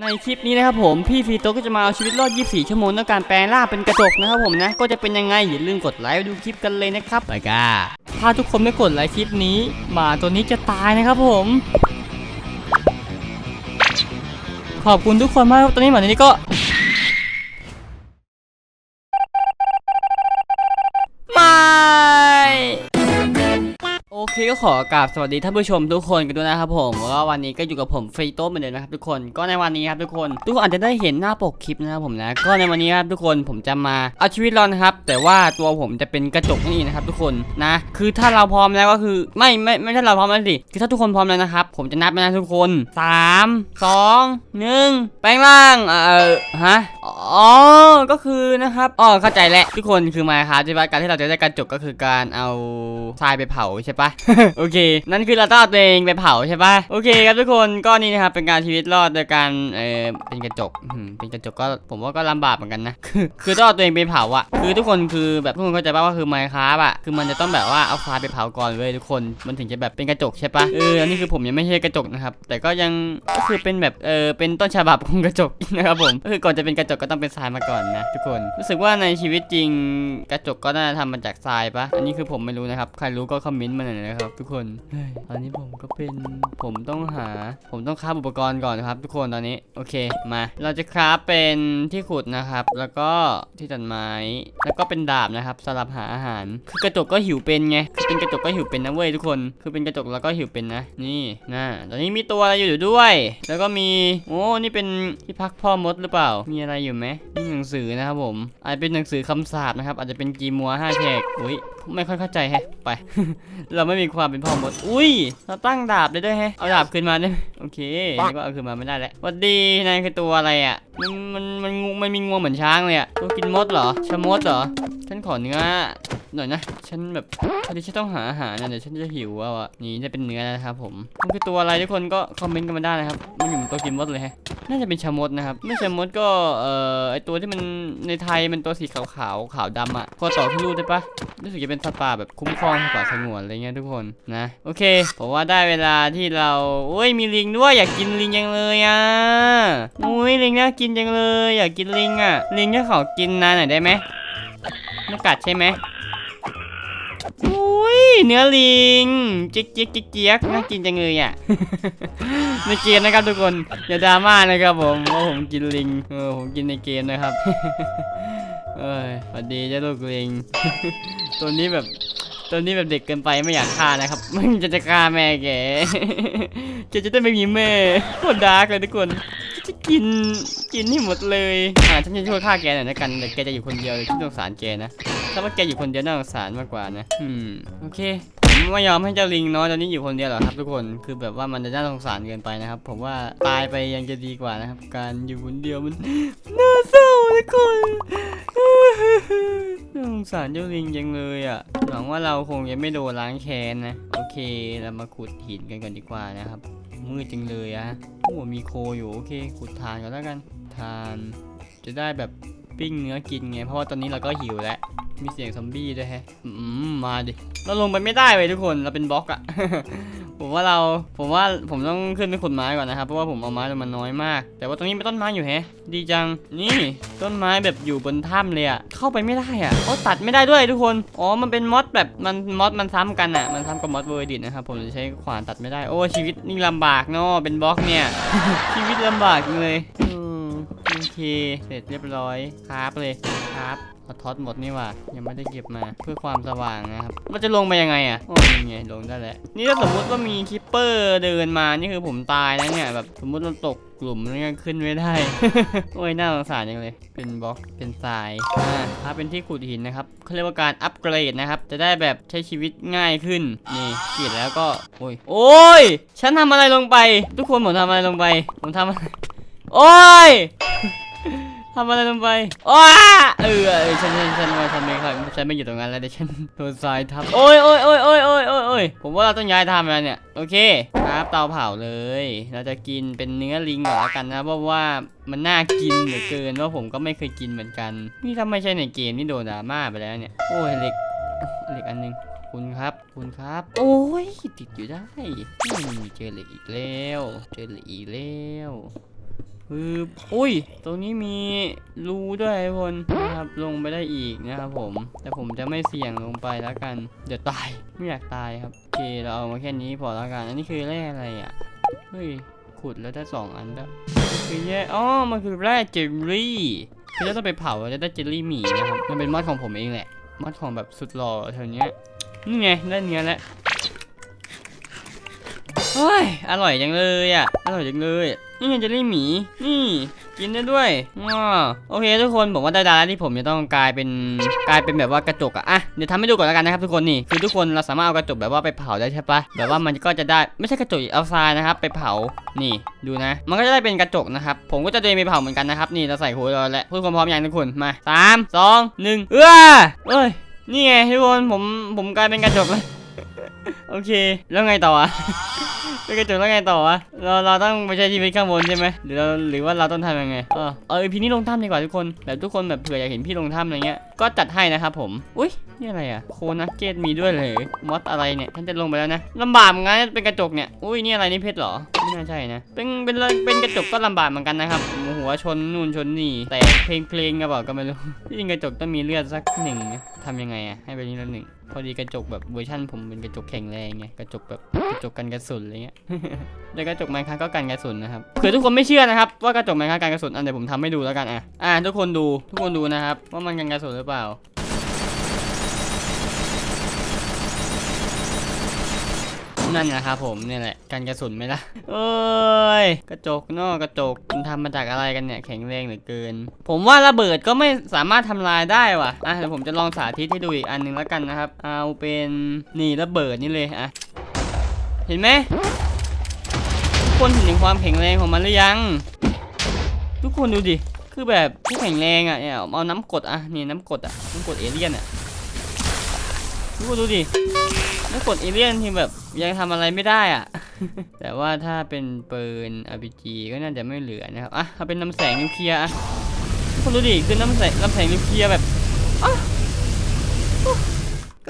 ในคลิปนี้นะครับผมพี่ฟีโตก็จะมาเอาชีวิตรอด 24 ชั่วโมงด้วยการแปลงร่างเป็นกระจกนะครับผมนะ ก็จะเป็นยังไงอย่าลืมกดไลค์ดูคลิปกันเลยนะครับไปก้าถ้าทุกคนไม่กดไลค์คลิปนี้หมาตัวนี้จะตายนะครับผม ขอบคุณทุกคนมากครับตอนนี้หมาตัวนี้ก็ โอเคก็ขอกราบสวัสดีท่านผู้ชมทุกคนกันด้วยนะครับผมแล้ววันนี้ก็อยู่กับผมฟรีโต้เหมือนเดิมนะครับทุกคนก็ในวันนี้ครับทุกคน ทุกคนอาจจะได้เห็นหน้าปกคลิปนะครับผมนะก็ในวันนี้ครับทุกคนผมจะมาเอาชีวิตรอดนะครับ แต่ว่าตัวผมจะเป็นกระจกนั่นเองนะครับทุกคนนะคือถ้าเราพร้อมแล้วก็คือไม่ไม่ไม่ใช่เราพร้อมแล้วสิคือถ้าทุกคนพร้อมแล้วนะครับผมจะนับไปนะทุกคนสามสองหนึ่งแปลงร่างเอ่อฮะอ๋อก็คือนะครับอ๋อเข้าใจแล้วทุกคนคือมาครับที่ว่าการที่เราจะได้กระจกก็คือการเอาทรายไปเผาใช่ปะโอเค นั่นคือเราต้องเอาตัวเองไปเผาใช่ปะโอเคครับทุกคนก็นี่นะครับเป็นการชีวิตรอดโดยการเออเป็นกระจกเป็นกระจกก็ผมว่าก็ลำบากเหมือนกันนะ คือคือต้องเอาตัวเองไปเผาอะคือทุกคนคือแบบทุกคนเข้าใจป่ะว่าคือไมค์ครับอะคือมันจะต้องแบบว่าเอาทรายไปเผาก่อนเว้ยทุกคน มันถึงจะแบบเป็นกระจกใช่ปะเออ อันนี้คือผมยังไม่ใช่กระจกนะครับ แต่ก็ยังก็คือเป็นแบบเออเป็นต้นฉบับของกระจกนะครับผมก็คือก่อนจะเป็นกระจกก็ต้องเป็นทรายมาก่อนนะ ทุกคน รู้สึกว่าในชีวิตจริงกระจกก็น่าจะทำมาจากทรายปะอันนี้คือผมไม่รู้นะครับ ใครรู้ก็คอมเมนต์มาหน่อยนะครับ ทุกคนตอนนี้ผมก็เป็นผมต้องหา ผมต้องคราฟอุปกรณ์ก่อนนะครับ ทุกคนตอนนี้โอเคมา เราจะคราฟเป็นที่ขุดนะครับ แล้วก็ที่ตัดไม้ แล้วก็เป็นดาบนะครับสำหรับหาอาหาร คือกระจกก็หิวเป็นไงคือเป็นกระจกก็หิวเป็นนะเว้ยทุกคน คือเป็นกระจกแล้วก็หิวเป็นนะนี่นะตอนนี้มีตัวอะไรอยู่ด้วย แล้วก็มีโอ้นี่เป็นที่พักพ่อมดหรือเปล่า มีอะไรอยู่ไหมนี่หนังสือนะครับผมอาจเป็นหนังสือคำสาปนะครับอาจจะเป็นกีมัวห้าแฉกอุ้ยไม่ค่อยเข้าใจแฮะ ไป เราไม่มีความเป็นพ่อมด อุ้ย เราตั้งดาบได้ด้วยแฮะ เอาดาบขึ้นมาได้ไหมโอเคนี่ก็เอาขึ้นมาไม่ได้แล้วสวัดดีนายคือตัวอะไรอะ มันมันมันงูมันมีงวงเหมือนช้างเลยอะ ตัวกินมดเหรอชะมดเหรอ ฉันขอเนื้อหน่อยนะ ฉันแบบพอดีฉันต้องหาอาหารนะเดี๋ยวฉันจะหิววอะนี่ได้เป็นเนื้อแล้วนะครับผมมันคือตัวอะไรทุกคนก็คอมเมนต์กันมาได้นะครับ มันอยู่เหมือนตัวกินมดเลยแฮะ น่าจะเป็นชะมดนะครับไม่ชะมดก็เอ่อไอตัวที่มันในไทยมันตัวสีขาวขาวขาวดำอะพอต่อที่รูดได้ปะรู้สึกจะเป็นสัตว์ป่าแบบคุ้มครองสัตว์ป่าสงวนอะไรเงี้ยทุกคนนะโอเคผมว่าได้เวลาที่เราโอ้ยมีลิงด้วยอยากกินลิงจังเลยอะอุ้ยลิงน่ากินจังเลย อยากกินลิงอะลิงจะขอกินนานหน่อยได้ไหม ไม่กัดใช่ไหมอุ้ยเนื้อลิงเจ๊กเจ๊กเจ๊กเจ๊กน่ากินจังเลยอะในเกมนะครับทุกคนอย่าดราม่านะครับผมว่าผมกินลิงเออผมกินในเกมนะครับเอ้ยสวัสดีเจ้าลูกลิงตัวนี้แบบตัวนี้แบบเด็กเกินไปไม่อยากฆ่านะครับมันจะจะฆ่าแม่แกจะจะได้ไม่มีแม่โคตรดาร์กเลยทุกคนจะจะกิน กินให้หมดเลยอ่าฉันจะช่วยฆ่าแกหน่อยนะกันแต่แกจะอยู่คนเดียวเลยที่สงสารแกนะถ้าว่าแกอยู่คนเดียวน่าสงสารมากกว่านะอืมโอเคผมไม่ยอมให้เจ้าลิงน้อยตอนนี้อยู่คนเดียวหรอกครับทุกคนคือแบบว่ามันจะน่าสงสารเกินไปนะครับ ผมว่าตายไปยังจะดีกว่านะครับ การอยู่คนเดียวมันน่าเศร้าทุกคนน่าสงสารเจ้าลิงจังเลยอะหวังว่าเราคงจะไม่โดนล้างแค้นนะโอเคเรามาขุดหินกันก่อนดีกว่านะครับ มืดจังเลยอะโอ้มีโคอยู่โอเคขุดทานก่อนแล้วกัน ทานจะได้แบบปิ้งเนื้อกินไง เพราะว่าตอนนี้เราก็หิวแล้ว มีเสียงซอมบี้ด้วยแฮะ อืมมาดิ เราลงไปไม่ได้เลยทุกคน เราเป็นบล็อกอะ ผมว่าเราผมว่าผมต้องขึ้นไปขุดไม้ก่อนนะครับ เพราะว่าผมเอาไม้มันน้อยมาก แต่ว่าตรงนี้เป็นต้นไม้อยู่แฮะ ดีจัง นี่ต้นไม้แบบอยู่บนถ้ำเลยอะเข้าไปไม่ได้อะโอ้ตัดไม่ได้ด้วยทุกคน อ๋อ มันเป็นมอดแบบมันมอดมันซ้ำกันอะมันซ้ำกับมอดเวอร์ดิตนะครับ ผมจะใช้ขวานตัดไม่ได้ โอ้ชีวิตนี่ลำบากเนาะ เป็นบล็อกเนี่ย ชีวิตลำบากเลยโอเค เสร็จเรียบร้อยครับเลยครับ เอาท็อตหมดนี่ว่ายังไม่ได้เก็บมาเพื่อความสว่างนะครับมันจะลงไปยังไงอะโอ้ยยังไงลงได้แล้วนี่ถ้าสมมุติว่ามีคิปเปอร์เดินมานี่คือผมตายนะเนี่ยแบบสมมุติเราตกกลุ่มแล้วยังขึ้นไม่ได้ โอ้ยน่าสงสารจังเลย เป็นบล็อก เป็นทรายอ่าถ้าเป็นที่ขุดหินนะครับเขาเรียกว่าการอัปเกรดนะครับ จะได้แบบใช้ชีวิตง่ายขึ้น นี่กีดแล้วก็ โอ้ย โอ้ย ฉันทำอะไรลงไป ทุกคนผมทำอะไรลงไป ผมทำอะไร โอ้ย ทำอะไรลงไปอ้าเออเออฉันฉันฉันว่าฉันไม่ครับฉันไม่อยู่ตรงนั้นแล้วเดี๋ยวฉันโดนทรายทับโอ้ยโอ้ยโอ้ยโอ้ยโอ้ยโอ้ยโอ้ยผมว่าเราต้องย้ายทำแล้วเนี่ยโอเคครับเตาเผาเลย เราจะกินเป็นเนื้อลิงก่อนละกันนะเพราะว่ามันน่ากินเหลือเกินว่าผมก็ไม่เคยกินเหมือนกัน นี่ถ้าไม่ใช่ในเกมนี่โดนดราม่าไปแล้วเนี่ยโอ้ยเหล็กเหล็กอันหนึงคุณครับ คุณครับ โอ้ย ติดอยู่ได้เจอเหล็กอีกแล้ว เจอเหล็กอีกแล้ว ปึ๊บอุ้ย ตรงนี้มีรูด้วยคนนะครับ ลงไปได้อีกนะครับผม แต่ผมจะไม่เสี่ยงลงไปแล้วกัน เดี๋ยวตาย ไม่อยากตายครับ โอเค เราเอามาแค่นี้พอแล้วกัน อันนี้คือแร่อะไรอะ เฮ้ย ขุดแล้วได้สองอันแล้วคือแย่อ๋อ มันคือแร่เจลลี่คือถ้าต้องไปเผาจะได้เจลลี่หมีนะครับ มันเป็นมอดของผมเองแหละ มอดของแบบสุดหล่อแถวเนี้ยนี่ไง ได้เนื้อแล้ว ฮ้ย อร่อยจังเลยอะ อร่อยจังเลย นี่ไงเจลลี่หมี นี่ กินได้ด้วยว้าโอเคทุกคนผมว่าได้ดาแล้วที่ผมจะต้องกลายเป็นกลายเป็นแบบว่ากระจกอะอะเดี๋ยวทำให้ดูก่อนแล้วกันนะครับทุกคนนี่คือทุกคนเราสามารถเอากระจกแบบว่าไปเผาได้ใช่ปะแบบว่ามันก็จะได้ไม่ใช่กระจกเอาทรายนะครับ ไปเผานี่ดูนะ มันก็จะได้เป็นกระจกนะครับ ผมก็จะเดินไปเผาเหมือนกันนะครับนี่เราใส่หัวเราแล้วทุกคนพร้อมยังทุกคนมาสามสองหนึ่งเอื้อเอ้ยนี่ไงทุกคนผมผมกลายเป็นกระจกเลย โอเค แล้วไงต่ออะเป็นกระจกแล้วไงต่อวะ เราเราต้องไปใช้ชีวิตข้างบนใช่ไหมหรือเราหรือว่าเราต้องทำยังไงเออเออพี่นี่ลงถ้ำดีกว่าทุกคน แบบทุกคนแบบเผื่ออยากเห็นพี่ลงถ้ำอะไรเงี้ย ก็จัดให้นะครับผม อุ้ยนี่อะไรอะโคนักเกตมีด้วยเลยมอสอะไรเนี่ยฉันจะลงไปแล้วนะลำบากเหมือนกันนเป็นกระจกเนี่ย อุ้ยนี่อะไรนี่เพชรเหรอ ไม่น่าใช่นะ เป็นเป็นเป็นกระจกก็ลำบากเหมือนกันนะครับหัวชนนู่นชนนี่ แต่เพลงเพลงก็บอกก็ไม่รู้ที่จริงกระจกต้องมีเลือดสักหนึ่งทำยังไงอะให้เป็นนี้ละหนึ่ง พอดีกระจกแบบเวอร์ชันผมเป็นกระจกแข็งแรงไงกระจกแบบกระจกกันกระสุนอะไรเงี้ยแต่กระจกไมค์ครับก็กันกระสุนนะครับเผื่อทุกคนไม่เชื่อนะครับว่ากระจกไมค์ครับกันกระสุนอันเดี๋ยวผมทำให้ดูแล้วกันอะอะทุกคนดูทุกคนดูนะครับว่ามันกันกระสุนหรือเปล่า นั่นนะครับผมเนี่ยแหละกันกระสุนไหมล่ะเอ้ยกระจกนอกกระจกมันทำมาจากอะไรกันเนี่ยแข็งแรงเหลือเกิน ผมว่าระเบิดก็ไม่สามารถทำลายได้ว่ะอะเดี๋ยวผมจะลองสาธิตให้ดูอีกอันหนึงแล้วกันนะครับ เอาเป็นนี่ระเบิดนี่เลยอะเห็นไหมทุกคนเห็นถึงความแข็งแรงของมันหรือยัง ทุกคนดูดิคือแบบที่แข็งแรงอะเนี่ยเอาน้ำกดอะนี่น้ำกดอะน้ำกดเอเลี่ยนอะทุกคนดูดิ ถ้ากดเอเลี่ยนที่แบบยังทำอะไรไม่ได้อะ แต่ว่าถ้าเป็นปืน RPG ก็น่าจะไม่เหลือนะครับ อะเอาเป็นน้ำแสงนิวเคลียร์อะทุกคนดูดิคือน้ำแสงน้ำแสงนิวเคลียร์แบบอะ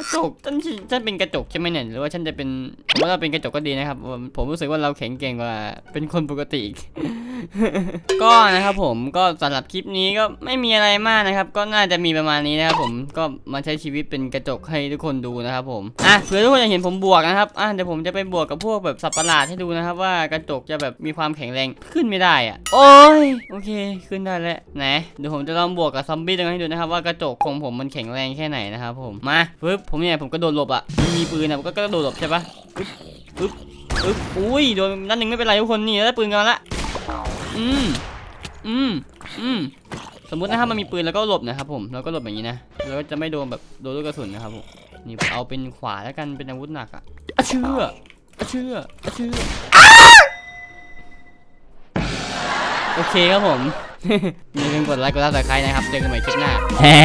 ระจกฉันฉันเป็นกระจกใช่ไหมเนี่ยหรือว่าฉันจะเป็นผมว่าเราเป็นกระจกก็ดีนะครับ ผมผมรู้สึกว่าเราแข็งแกร่งกว่า เป็นคนปกติก็นะครับผมก็สำหรับคลิปนี้ก็ไม่มีอะไรมากนะครับ ก็น่าจะมีประมาณนี้นะครับผมก็มาใช้ชีวิตเป็นกระจกให้ทุกคนดูนะครับผมอะเผื่อทุกคนอยากเห็นผมบวกนะครับอะเดี๋ยวผมจะไปบวกกับพวกแบบสัตว์ประหลาดให้ดูนะครับ ว่ากระจกจะแบบมีความแข็งแรงขึ้นไม่ได้อะ โอ้ยโอเค ขึ้นได้แล้วไหนเดี๋ยวผมจะลองบวกกับซอมบี้ตรงนั้นให้ดูนะครับว่ากระจกของผมมันแข็งแรงแค่ไหนนะครับผมมาปึ๊บผมเนี่ยผมกระโดดหลบอะมีปืนอะผมก็กระโดดหลบใช่ปะปึ๊บปึ๊บปึ๊บอุ้ยโดนนัดหนึ่งไม่เป็นไรทุกคนนี่ได้ปืนกันละอืมอืมอืมสมมตินะครับมันมีปืนแล้วก็หลบนะครับผมแล้วก็หลบอย่างนี้นะแล้วก็จะไม่โดนแบบโดนลูกกระสุนนะครับผมนี่เอาเป็นขวาแล้วกันเป็นอาวุธหนักอะอะเชื่ออะเชื่ออะเชื่อโอเคครับผมอย่าลืมกดไลค์กดซับสไครต์นะครับเจอกันใหม่คลิปหน้าแฮ่